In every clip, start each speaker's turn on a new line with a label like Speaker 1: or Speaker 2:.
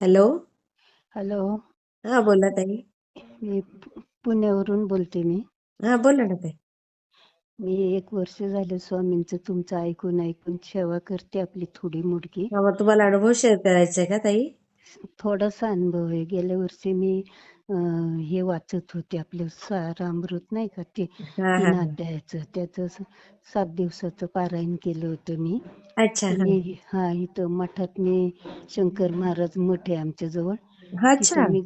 Speaker 1: Hello?
Speaker 2: Hello?
Speaker 1: हा बोला ताई.
Speaker 2: मी पु- पुण्यावरून बोलते मी.
Speaker 1: हा बोला ना ताई.
Speaker 2: मी एक वर्ष झाले स्वामींचं तुमचं ऐकून ऐकून सेवा करते आपली थोडी मुडकी
Speaker 1: हा मग तुम्हाला अनुभव शेअर करायचा आहे का ताई?
Speaker 2: थोडासा अनुभव आहे. गेल्या वर्षी मी अं, हे वाचत होते आपलं सारामृत नाही का? ते
Speaker 1: हा हा
Speaker 2: तीन
Speaker 1: हा.
Speaker 2: अध्यायाचं. त्याचं स- सात दिवसाचं पारायण केलं होतं मी.
Speaker 1: अच्छा हा.
Speaker 2: हा इथं मठात मी शंकर महाराज मठ आहे आमच्या जवळ
Speaker 1: हा, अच्छा.
Speaker 2: तिथं मी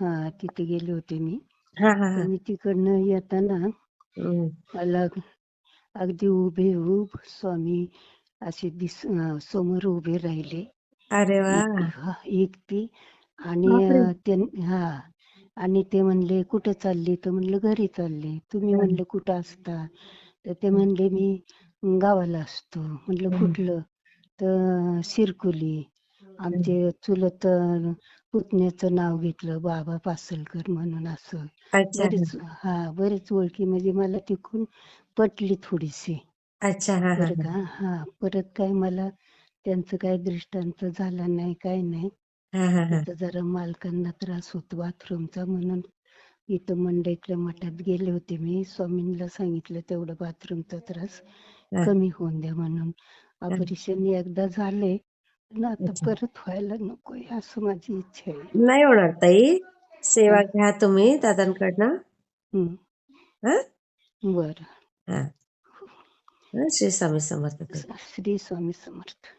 Speaker 2: हा तिथे गेले होते मी.
Speaker 1: हा हा
Speaker 2: तर
Speaker 1: हा.
Speaker 2: मी तिकडनं येताना
Speaker 1: हम्म.
Speaker 2: मला अगदी उभे उभ स्वामी असे दिस अं, समोर उभे राहिले.
Speaker 1: अरे
Speaker 2: एक हा, एकटी आणि
Speaker 1: बापरे.
Speaker 2: अं, ते हा आणि ते म्हणले कुठं चालली? तर म्हणलं घरी चालले. तुम्ही
Speaker 1: हा.
Speaker 2: म्हणलं कुठं असता? तर ते म्हणले मी गावाला असतो. म्हणलं
Speaker 1: हम्म.
Speaker 2: कुठलं? तर शिरकुली. आमचे चुलत अं, पुतण्याचं नाव घेतलं बाबा पासलकर म्हणून असं.
Speaker 1: अच्छा
Speaker 2: बरीच हा बरीच ओळखी. म्हणजे मला तिकून पटली थोडीशी.
Speaker 1: अच्छा हा हा
Speaker 2: बरं का? हा परत काय मला त्यांचं काय दृष्टांत झाला नाही काय नाही.
Speaker 1: हा हा हा.
Speaker 2: इथं जरा मालकांना त्रास होतो बाथरूमचा म्हणून. इथं मंडईतल्या मठात गेले होते मी. स्वामींना सांगितलं तेवढं बाथरूमचा त्रास
Speaker 1: हा.
Speaker 2: कमी होऊन द्या म्हणून. ऑपरेशन एकदा झाले पण आता
Speaker 1: अच्छा.
Speaker 2: परत व्हायला नकोय असं माझी इच्छा आहे.
Speaker 1: नाही होणार ताई. सेवा
Speaker 2: हा.
Speaker 1: घ्या तुम्ही दादांकडनं. हा.
Speaker 2: बरं.
Speaker 1: हा. हा, श्री स्वामी समर्थ ताई.
Speaker 2: श्री स्वामी समर्थ.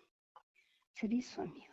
Speaker 2: श्री स्वामी